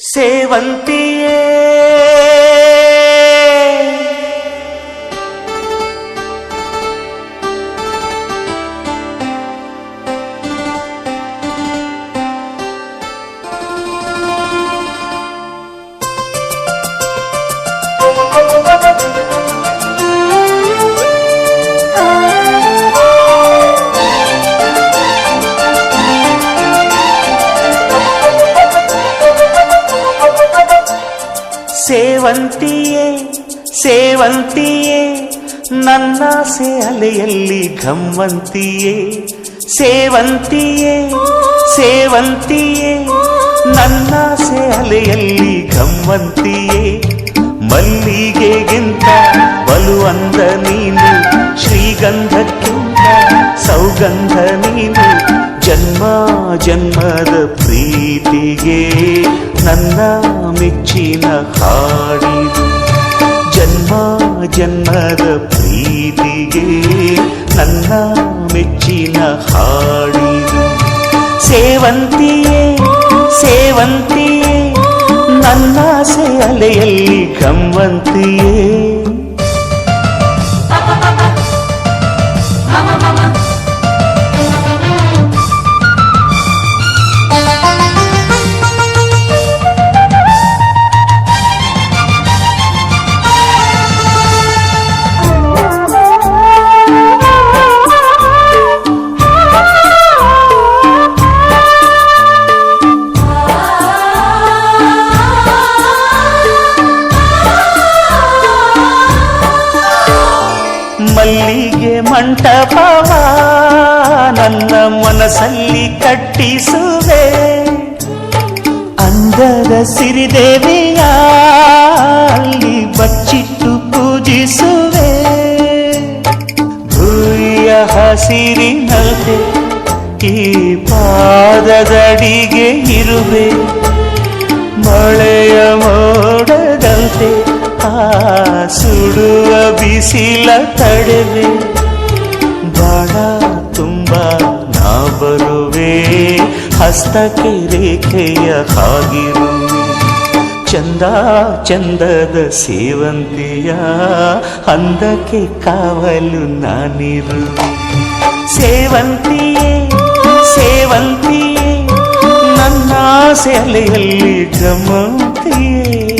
ಸೇವಂತಿಯೇ ಸೇವಂತಿಯೇ ಸೇವಂತಿಯೇ, ನನ್ನ ಅಲೆಯಲ್ಲಿ ಘಮ್ಮಂತಿಯೇ. ಸೇವಂತಿಯೇ ಸೇವಂತಿಯೇ, ನನ್ನ ಅಲೆಯಲ್ಲಿ ಘಮ್ಮಂತಿಯೇ. ಮಲ್ಲಿಗೆಗಿಂತ ಬಲುವಂದ ನೀನು, ಶ್ರೀಗಂಧಕ್ಕಿಂತ ಸೌಗಂಧ ನೀನು. ಜನ್ಮ ಜನ್ಮದ ಪ್ರೀತಿಗೆ ನನ್ನ ಮೆಚ್ಚಿನ ಹಾಡಿದು ಜನ್ಮ ಜನ್ಮದ ಪ್ರೀತಿಗೆ ನನ್ನ ಮೆಚ್ಚಿನ ಹಾಡಿದು ಸೇವಂತಿಯೇ ಸೇವಂತಿಯೇ, ನನ್ನ ಅಲೆಯಲ್ಲಿ ಗಮ್ಮಂತಿಯೇ. ಮಂಟಪವ ನನ್ನ ಮನಸ್ಸಲ್ಲಿ ಕಟ್ಟಿಸುವೆ. ಅಂದರ ಸಿರಿದೇವಿಯ ಅಲ್ಲಿ ಬಚ್ಚಿಟ್ಟು ಪೂಜಿಸುವೆ. ಭೂಯ ಹಸಿರಿನಲ್ತೆ ಈ ಪಾದದಡಿಗೆ ಇರುವೆ. ಮಳೆಯ ಮೋಡದಂತೆ ಆ ಸುಡುವ ಬಿಸಿಲ ತಡೆವೆ. ತುಂಬ ನಾ ಬರುವೆ ಹಸ್ತಕ್ಕೆ ರೇಖೆಯ ಹಾಗಿರುವೆ ಚಂದ, ಚಂದದ ಸೇವಂತಿಯ, ಅಂದಕ್ಕೆ ಕಾವಲು ನಾನಿರುವೆ ಸೇವಂತಿಯೇ ಸೇವಂತಿಯೇ, ನನ್ನ ಸೆಲೆಯಲ್ಲಿ ಗಮಂತಿಯೇ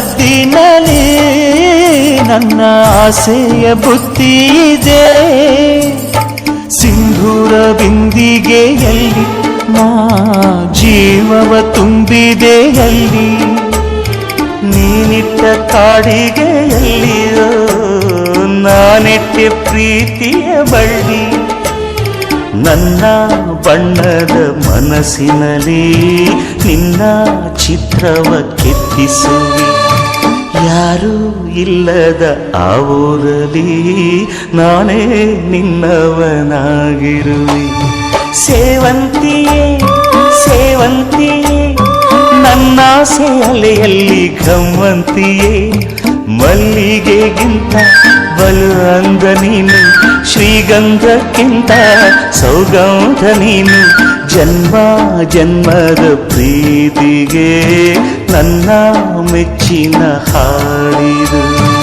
ಕೈಬಳೆ ಸದ್ದಿನಲ್ಲಿ ನನ್ನ ಆಸೆಯ ಬುತ್ತಿದೆ ಸಿಂಧೂರ ಬಿಂದಿಗೆಯಲ್ಲಿ ನಾ ಜೀವವ ತುಂಬಿದೆಯಲ್ಲಿ ನೀನಿಟ್ಟ ಕಾಡಿಗೆಯಲ್ಲಿಯೋ ನಾನಿಟ್ಟೆ ಪ್ರೀತಿಯ ಬಳ್ಳಿ. ನನ್ನ ಬಣ್ಣದ ಮನಸ್ಸಿನಲ್ಲಿ ನಿನ್ನ ಚಿತ್ರವ ಕೆತ್ತಿಸುವಿ. ಯಾರೂ ಇಲ್ಲದ ಆ ಊರಲ್ಲಿ ನಾನೇ ನಿನ್ನವನಾಗಿರುವೆ. ಸೇವಂತಿಯೇ ಸೇವಂತಿಯೇ ನನ್ನ ಅಲೆಯಲ್ಲಿ ಗಮ್ಮಂತಿಯೇ ಮಲ್ಲಿಗೆಗಿಂತ ಬಲು ಅಂದ ನೀನು, ಶ್ರೀಗಂಧಕ್ಕಿಂತ ಸೌಗಂಧ ನೀನು, ಜನ್ಮ ಜನ್ಮದ ಪ್ರೀತಿಗೆ ನನ್ನ ಮೆಚ್ಚಿನ ಹಾಡಿದು.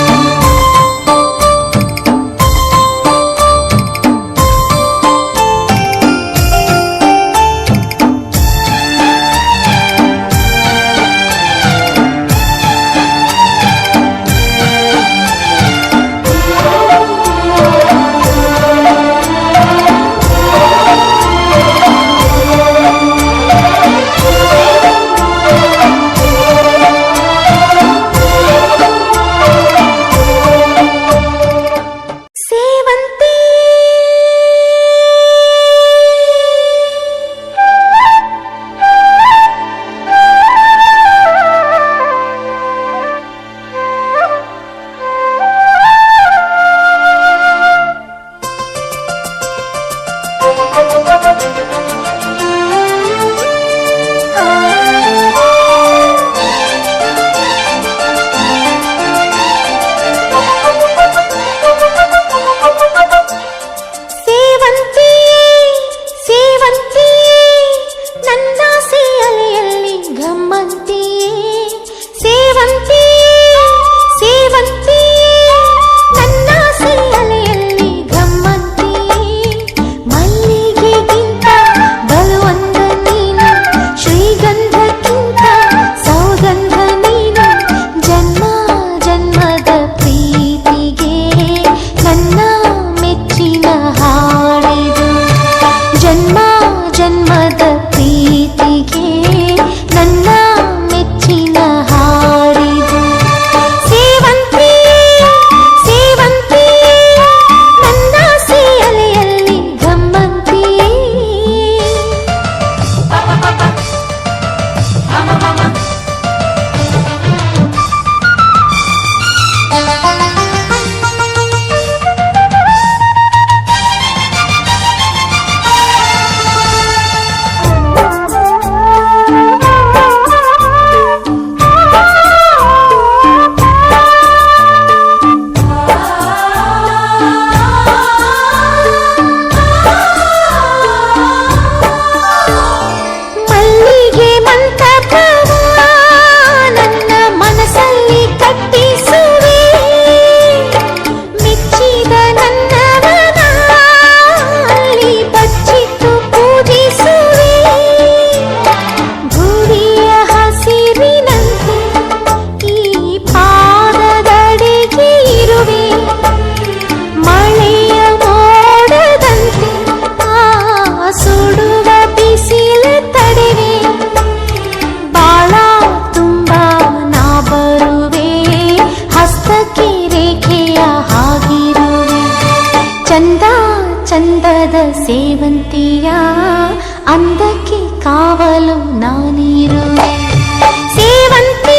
ಚಂದ ಚಂದದ ಸೇವಂತಿಯ అందకి కావలు నానీరు సేవంతి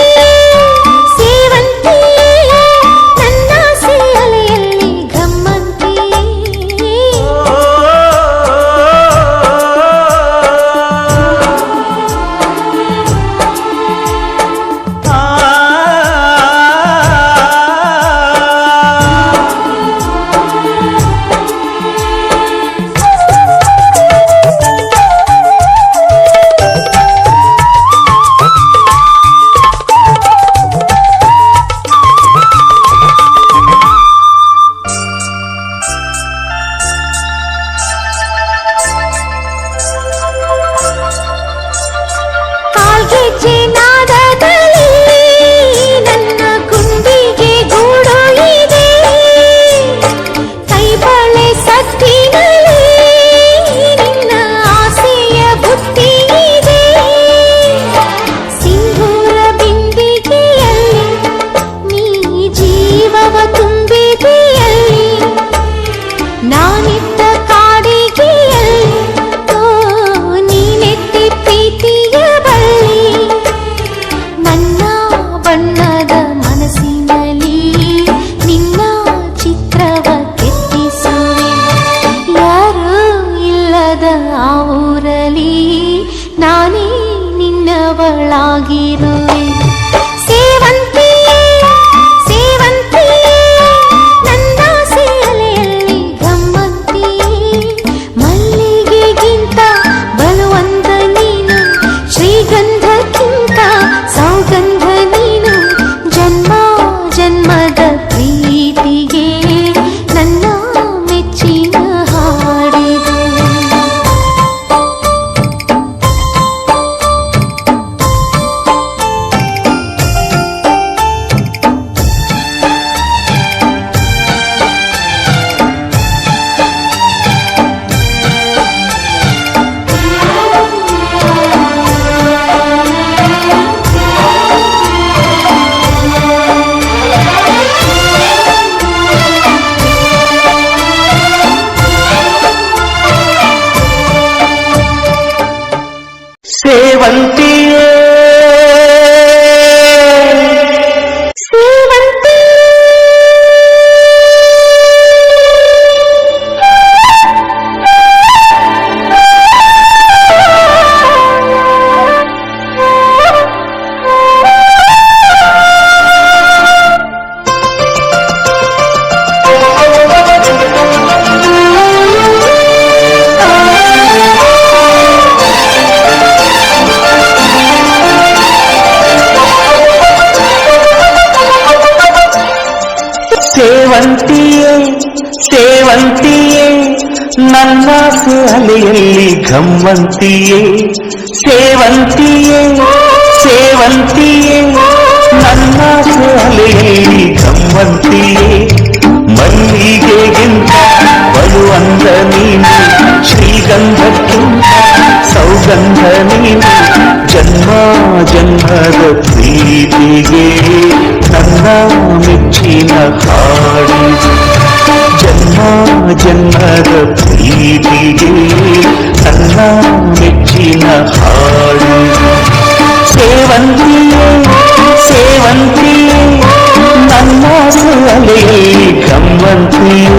உடையவளாகிறோம் ಸೇವಂತಿಯೇ ನನ್ನ ಅಲೆಯಲ್ಲಿ ಗಮ್ಮಂತಿಯೇ ಸೇವಂತಿಯೇ ಸೇವಂತಿಯೇ ನನ್ನ ಅಲೆಯಲ್ಲಿ ಗಮ್ಮಂತಿಯೇ ಮಲ್ಲಿಗೆಗಿಂತ ಬಲುವಂದ ನೀನು ಶ್ರೀಗಂಧಕ್ಕಿಂತ ಸೌಗಂಧ ನೀನು ಜನ್ಮ ಜನ್ಮದ ಪ್ರೀತಿಗೆ ನನ್ನ ಮೆಚ್ಚಿನ ಹಾಡಿದೆ ಜನ್ಮ ಜನ್ಮದ ಪ್ರೀತಿಗೆ ನನ್ನ ಮೆಚ್ಚಿನ ಹಾಡಿದೆ ಸೇವಂತಿಯೇ ಸೇವಂತಿಯೇ ನನ್ನ ಅಲೆಯಲ್ಲಿ ಗಮ್ಮಂತಿಯೇ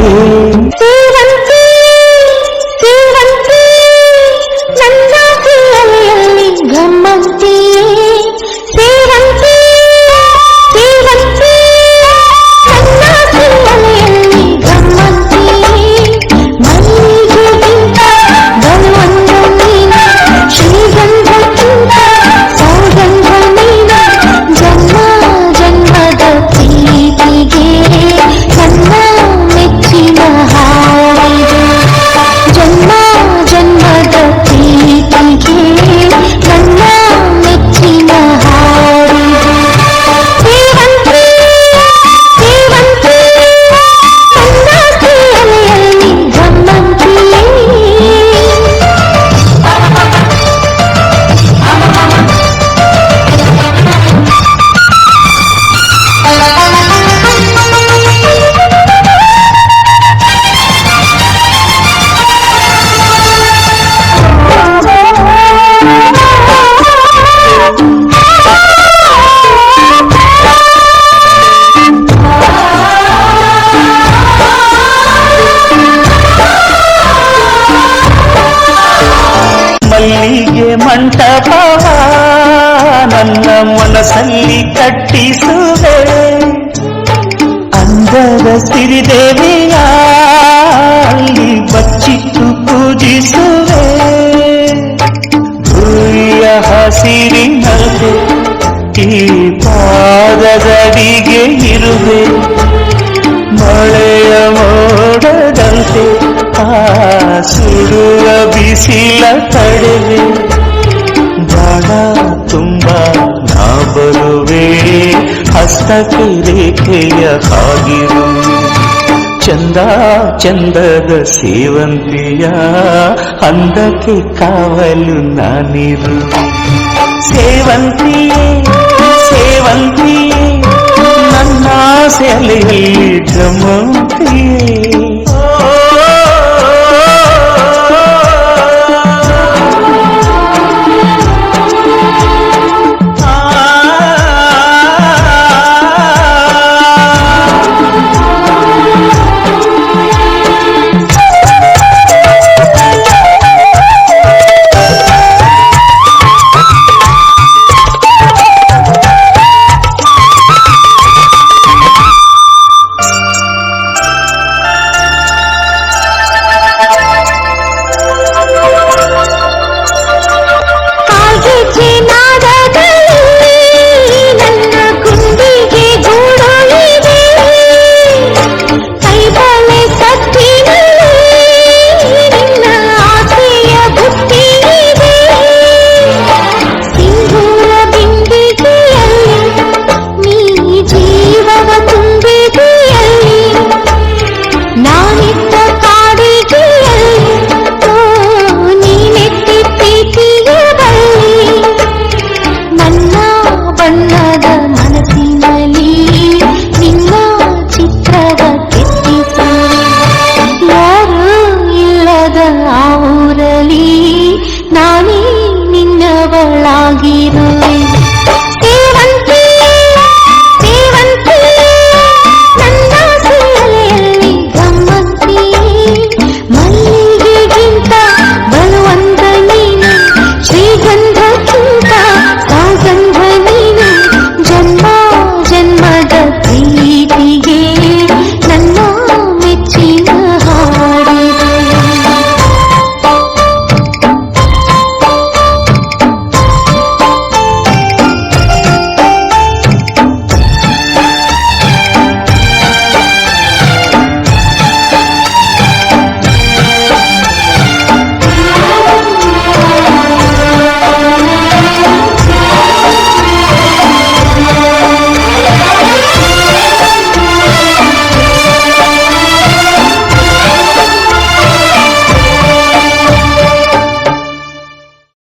ಮನಸ್ಸಲ್ಲಿ ಕಟ್ಟಿಸುವೆ ಅಂದರ ಸಿರಿದೇವಿಯ, ಅಲ್ಲಿ ಬಚ್ಚಿಟ್ಟು ಪೂಜಿಸುವೆ. ಭೂಯ ಹಸಿರಿನಲ್ಲೆ ಈ ಪಾದದಡಿಗೆ ಇರುವೆ. ಮಳೆಯ ಮೋಡದಂತೆ ಆ ಸುಡುವ ಬಿಸಿಲ ತಡೆವೆ. ಬಾಣ ಹಸ್ತಕ್ಕೆ ರೇಖೆಯ ಹಾಗಿರುವೆ ಚಂದ ಚಂದದ ಸೇವಂತಿಯ ಅಂದಕ್ಕೆ ಕಾವಲು ನಾನಿರು. ಸೇವಂತಿಯೇ ಸೇವಂತಿಯೇ ನನ್ನ ಸೆಲೆಯಲ್ಲಿ ಜಮಂತಿಯೇ